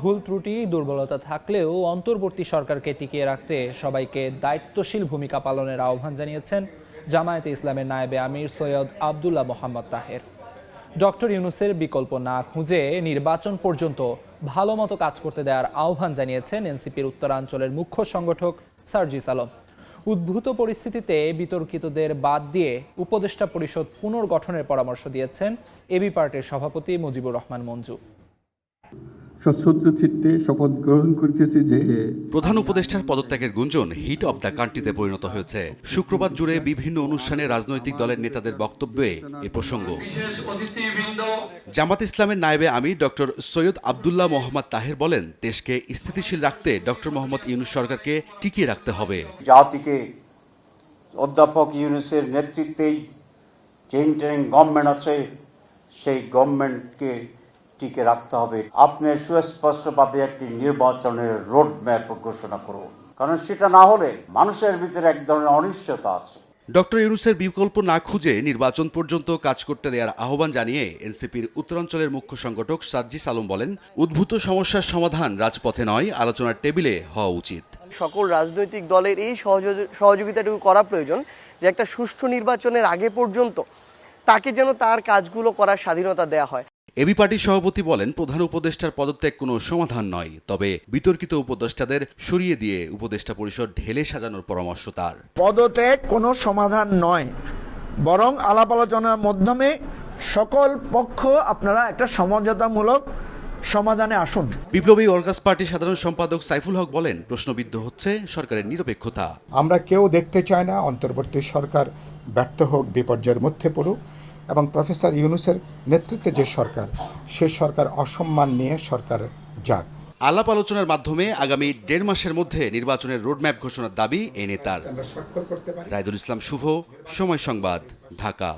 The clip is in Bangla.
ভুল ত্রুটি, দুর্বলতা থাকলেও অন্তর্বর্তী সরকারকে টিকিয়ে রাখতে সবাইকে দায়িত্বশীল ভূমিকা পালনের আহ্বান জানিয়েছেন জামায়াতে ইসলামের নায়েবে আমির সৈয়দ আবদুল্লাহ মোহাম্মদ তাহের। ডক্টর ইউনুসের বিকল্প না খুঁজে নির্বাচন পর্যন্ত ভালো মতো কাজ করতে দেওয়ার আহ্বান জানিয়েছেন এনসিপির উত্তরাঞ্চলের মুখ্য সংগঠক সার্জিস আলম। উদ্ভূত পরিস্থিতিতে বিতর্কিতদের বাদ দিয়ে উপদেষ্টা পরিষদ পুনর্গঠনের পরামর্শ দিয়েছেন এবি পার্টির সভাপতি মুজিবুর রহমান মঞ্জু। সশ্রদ্ধ চিত্তে শপথ গ্রহণ করিতেছি যে প্রধান উপদেষ্টার পদত্যাগের গুঞ্জন হিট অব দ্য কান্ট্রিতে পরিণত হয়েছে। শুক্রবার জুড়ে বিভিন্ন অনুষ্ঠানে রাজনৈতিক দলের নেতাদের বক্তব্যে এ প্রসঙ্গ। জামাত ইসলামের নায়েবে আমি ডক্টর সৈয়দ আবদুল্লাহ মোহাম্মদ তাহের বলেন দেশকে স্থিতিশীল রাখতে ডক্টর মোহাম্মদ ইউনুস সরকারকে টিকিয়ে রাখতে হবে। জাতিকে অধ্যাপক ইউনুসের নেতৃত্বেই যে ইন্টারিং গভর্নমেন্ট আছে সেই গভর্নমেন্টকে টিকে রাখতে হবে। আপনার সুস্পষ্টভাবে একটি নির্বাচনের রোড ম্যাপ ঘোষণা করুন। কারণ সেটা না হলে মানুষের ভিতরে এক ধরনের অনিশ্চয়তা আছে। ডক্টর ইউনুসের বিকল্প না খুঁজে নির্বাচন পর্যন্ত কাজ করতে দেওয়ার আহ্বান জানিয়ে এনসিপির উত্তরাঞ্চলের মুখ্য সংগঠক সার্জিস আলম বলেন উদ্ভূত সমস্যার সমাধান রাজপথে নয় আলোচনার টেবিলে হওয়া উচিত। সকল রাজনৈতিক দলের এই সহযোগ- সহযোগিতাটুকু করা প্রয়োজন যে একটা সুষ্ঠু নির্বাচনের আগে পর্যন্ত তাকে যেন তার কাজগুলো করার স্বাধীনতা দেওয়া হয়। এবি পার্টির সভাপতি বলেন প্রধান উপদেষ্টার পদত্যাগ কোনো সমাধান নয় তবে বিতর্কিত উপদেষ্টাদের সরিয়ে দিয়ে উপদেষ্টা পরিষদ ঢেলে সাজানোর পরামর্শ তার। পদত্যাগ কোনো সমাধান নয় বরং আলাপ আলোচনার মাধ্যমে সকল পক্ষ আপনারা একটা সমঝোতামূলক সমাধানে আসুন। বিপ্লবী ওয়ার্কার্স পার্টির সাধারণ সম্পাদক সাইফুল হক বলেন প্রশ্নবিদ্ধ হচ্ছে সরকারের নিরপেক্ষতা। আমরা কেউ দেখতে চাই না অন্তর্বর্তী সরকার ব্যর্থ হোক বিপর্যয়ের মধ্যে পড়ুক। এবং প্রফেসর ইউনুসের নেতৃত্বে যে সরকার সে সরকার অসম্মান নিয়ে সরকার যাক। আলাপ আলোচনার মাধ্যমে আগামী দেড় মাসের মধ্যে নির্বাচনের রোডম্যাপ ঘোষণার দাবি এ নেতার। রায়দুল ইসলাম শুভ সময় সংবাদ ঢাকা।